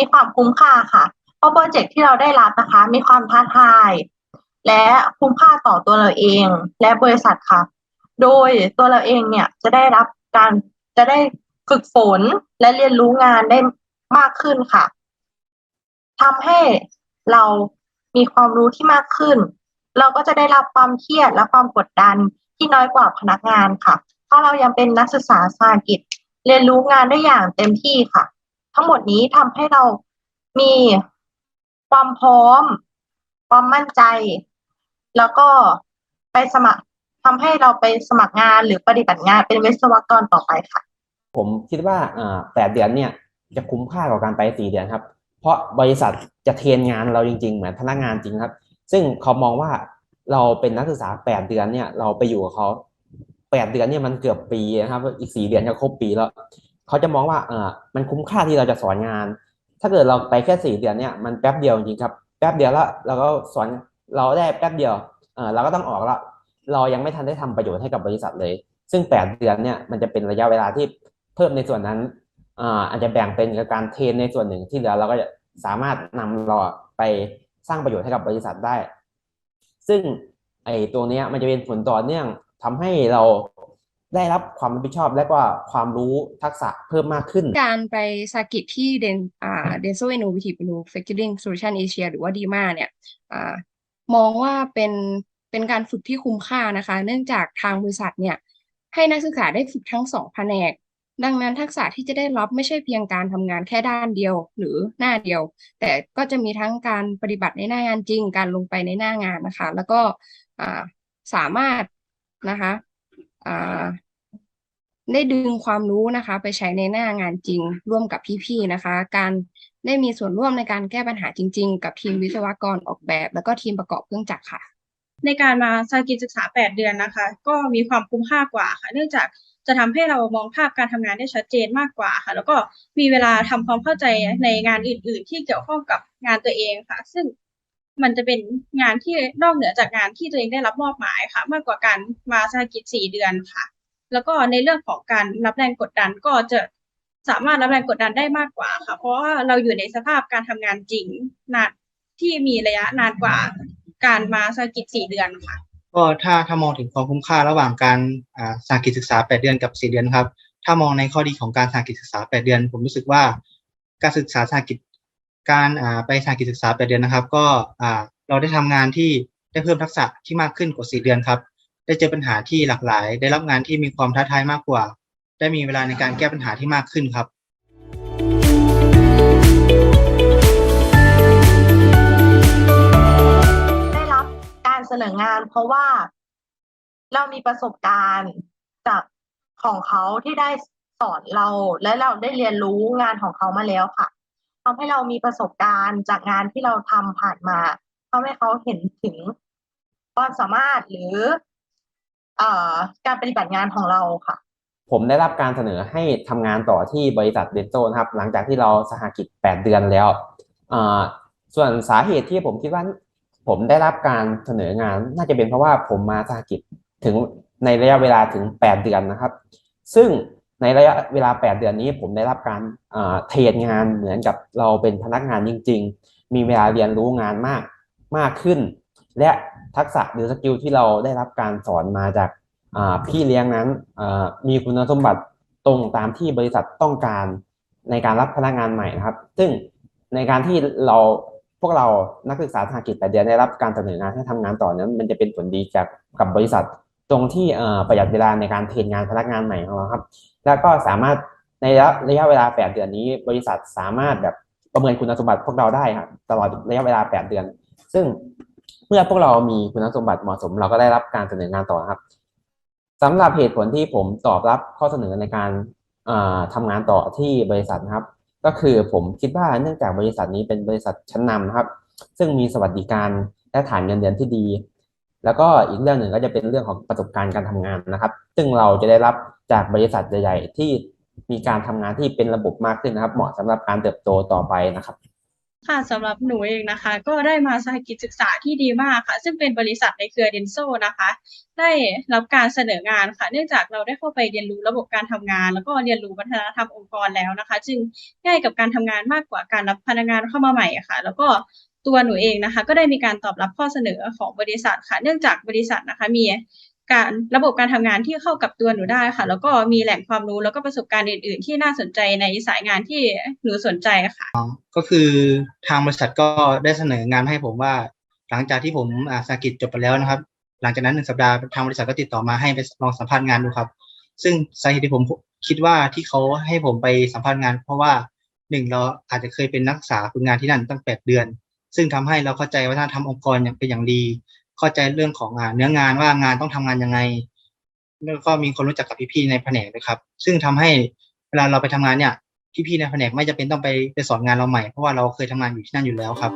มีความคุ้มค่าค่ะ เพราะโปรเจกต์ที่เราได้รับนะคะ มีความท้าทาย และคุ้มค่าต่อตัวเราเอง และบริษัทค่ะ โดยตัวเราเองเนี่ยจะได้รับการจะได้ฝึกฝนและเรียนรู้งานได้มากขึ้นค่ะทำให้เรามีความรู้ที่มากขึ้น เราก็จะได้รับความเครียดและความกดดันที่น้อยกว่าพนักงานค่ะ ถ้าเรายังเป็นนักศึกษาภาษาอังกฤษเรียนรู้งานได้อย่างเต็มที่ค่ะ ทั้งหมดนี้ทำให้เรามีความพร้อม ความมั่นใจ แล้วก็ไปสมัครทำให้เราไปสมัครงานหรือปฏิบัติงานเป็นวิศวกรต่อไปค่ะ ผมคิดว่าแปดเดือนเนี่ยจะคุ้มค่ากว่าการไปสี่เดือนครับ เพราะบริษัทจะเทรนงานเราจริง ๆ เหมือนพนักงานจริงครับ ซึ่งเขามองว่าเราเป็นนักศึกษาแปดเดือนเนี่ย เราไปอยู่กับเขาแปดเดือนเนี่ยมันเกือบปีนะครับ อีกสี่เดือนจะครบปีแล้ว เขาจะมองว่าเออมันคุ้มค่าที่เราจะสอนงาน ถ้าเกิดเราไปแค่สี่เดือนเนี่ยมันแป๊บเดียวจริงครับแป๊บเดียวแล้วเราก็สอนเราได้แป๊บเดียวเออเราก็ต้องออกแล้วเรายังไม่ทันได้ทำประโยชน์ให้กับบริษัทเลย ซึ่งแปดเดือนเนี่ยมันจะเป็นระยะเวลาที่เพิ่มในส่วนนั้นอ่าอาจจะแบ่งเป็นการเทรนในส่วนหนึ่งที่เหลือเราก็จะสามารถนำเราไปสร้างประโยชน์ให้กับบริษัทได้ ซึ่งไอ้ตัวเนี้ยมันจะเป็นผลต่อเนื่องทำให้เรา ได้รับความรับผิดชอบและก็ความรู้ทักษะเพิ่มมากขึ้น การไปสากิจที่เดนอ่า Denso Innovative Manufacturing Solution Asia หรือว่า DIMA เนี่ยอ่ามองว่าเป็นเป็นการฝึกที่คุ้มค่านะคะ เนื่องจากทางบริษัทเนี่ยให้นักศึกษาได้ฝึกทั้งสองแผนก ดังนั้นทักษะที่จะได้รับไม่ใช่เพียงการทำงานแค่ด้านเดียวหรือหน้าเดียว แต่ก็จะมีทั้งการปฏิบัติในหน้างานจริง การลงไปในหน้างานนะคะ แล้วก็สามารถนะคะ ได้ดึงความรู้นะคะ ไปใช้ในหน้างานจริงร่วมกับพี่ๆนะคะ การได้มีส่วนร่วมในการแก้ปัญหาจริง ๆ กับทีมวิศวกรออกแบบ แล้วก็ทีมประกอบเครื่องจักรค่ะ ในการมาสกิจศึกษา 8 เดือนนะคะ ก็มีความคุ้มค่ากว่าค่ะ เนื่องจากจะทำให้เรามองภาพการทำงานได้ชัดเจนมากกว่าค่ะ แล้วก็มีเวลาทำความเข้าใจในงานอื่น ๆ ที่เกี่ยวข้องกับงานตัวเองค่ะ ซึ่ง มันจะเป็นงานที่นอกเหนือจากงานที่ตัวเองได้รับมอบหมายค่ะ มากกว่าการมาสากิจ4เดือนค่ะ แล้วก็ในเรื่องของการรับแรงกดดันก็จะสามารถรับแรงกดดันได้มากกว่าค่ะ เพราะว่าเราอยู่ในสภาพการทำงานจริงนานที่มีระยะนานกว่าการมาสากิจ4เดือนค่ะ ก็ถ้าถ้ามองถึงความคุ้มค่าระหว่างการอ่าสาหกิจศึกษา8เดือนกับ4เดือนครับ ถ้ามองในข้อดีของการสาหกิจศึกษา8เดือน ผมรู้สึกว่าการศึกษาสาหกิจ การไปสาหกิจศึกษา8เดือนนะครับ ก็เราได้ทำงานที่ได้เพิ่มทักษะที่มากขึ้นกว่า4เดือนครับ ได้เจอปัญหาที่หลากหลาย ได้รับงานที่มีความท้าทายมากกว่า ได้มีเวลาในการแก้ปัญหาที่มากขึ้นครับได้รับการเสนองานเพราะว่าเรามีประสบการณ์จากของเขาที่ได้สอนเราและเราได้เรียนรู้งานของเขามาแล้วค่ะ ทำให้เรามีประสบการณ์จากงานที่เราทำผ่านมาทำให้เขาเห็นถึงความสามารถหรือเอการปฏิบัติงานของเราค่ะ ผมได้รับการเสนอให้ทำงานต่อที่บริษัทเดนโซนะครับ หลังจากที่เราสหกิจ 8 เดือนแล้ว ส่วนสาเหตุที่ผมคิดว่า ผมได้รับการเสนองาน น่าจะเป็นเพราะว่าผมมาสหกิจถึงในระยะเวลาถึง 8 เดือนนะครับ ซึ่ง ในระยะเวลา 8 เดือนนี้ผมได้รับการเทรนงานเหมือนกับเราเป็นพนักงานจริง ๆ มีเวลาเรียนรู้งานมากมากขึ้น และทักษะหรือสกิลที่เราได้รับการสอนมาจากพี่เลี้ยงนั้นมีคุณสมบัติตรงตามที่บริษัทต้องการในการรับพนักงานใหม่นะครับ ซึ่งในการที่เราพวกเรานักศึกษาทางกิจแต่เดือนได้รับการเสนองานให้ทำงานต่อนั้น มันจะเป็นผลดีจากกับบริษัท ตรงที่ประหยัดเวลาในการเทรนงานพนักงานใหม่ของเราครับ แล้วก็สามารถในระยะระยะเวลา 8 เดือนนี้ บริษัทสามารถแบบประเมินคุณสมบัติพวกเราได้ครับตลอดระยะเวลา 8 เดือน ซึ่งเมื่อพวกเรามีคุณสมบัติเหมาะสม เราก็ได้รับการเสนองานต่อครับสำหรับเหตุผลที่ผมตอบรับข้อเสนอในการทำงานต่อที่บริษัทนะครับ ก็คือผมคิดว่าเนื่องจากบริษัทนี้เป็นบริษัทชั้นนำนะครับ ซึ่งมีสวัสดิการและฐานเงินเดือนที่ดี แล้วก็อีกเรื่องหนึ่งก็จะเป็นเรื่องของประสบการณ์การทำงานนะครับ ซึ่งเราจะได้รับจากบริษัทใหญ่ ๆ ที่มีการทำงานที่เป็นระบบมากขึ้นนะครับ เหมาะสำหรับการเติบโตต่อไปนะครับ ค่ะสำหรับหนูเองนะคะ ก็ได้มาสหกิจศึกษาที่ดีมากค่ะ ซึ่งเป็นบริษัทในเครือเดนโซนะคะ ได้รับการเสนองานค่ะ เนื่องจากเราได้เข้าไปเรียนรู้ระบบการทำงาน แล้วก็เรียนรู้วัฒนธรรมองค์กรแล้วนะคะ จึงง่ายกับการทำงานมากกว่าการรับพนักงานเข้ามาใหม่ค่ะ แล้วก็ ตัวหนูเองนะคะ ก็ได้มีการตอบรับข้อเสนอของบริษัทค่ะ เนื่องจากบริษัทนะคะมีการระบบการทำงานที่เข้ากับตัวหนูได้ค่ะ แล้วก็มีแหล่งความรู้แล้วก็ประสบการณ์อื่น ๆ ที่น่าสนใจในสายงานที่หนูสนใจค่ะก็คือทางบริษัทก็ได้เสนองานให้ผมว่า หลังจากที่ผมอาสากิจจบไปแล้วนะครับ หลังจากนั้นหนึ่งสัปดาห์ทางบริษัทก็ติดต่อมาให้ไปลองสัมภาษณ์งานดูครับ ซึ่งสาเหตุที่ผมคิดว่าที่เขาให้ผมไปสัมภาษณ์งาน เพราะว่าหนึ่งเราอาจจะเคยเป็นนักศึกษาฝึกงานที่นั่นตั้งแปดเดือน ซึ่งทำให้เราเข้าใจวัฒนธรรมองค์กรอย่างเป็นอย่างดี เข้าใจเรื่องของงานเนื้องานว่างานต้องทำงานยังไงแล้วก็มีคนรู้จักกับพี่ๆในแผนกด้วยครับ ซึ่งทำให้เวลาเราไปทำงานเนี่ยพี่ๆในแผนกไม่จำเป็นต้องไปไปสอนงานเราใหม่เพราะว่าเราเคยทำงานอยู่ที่นั่นอยู่แล้วครับ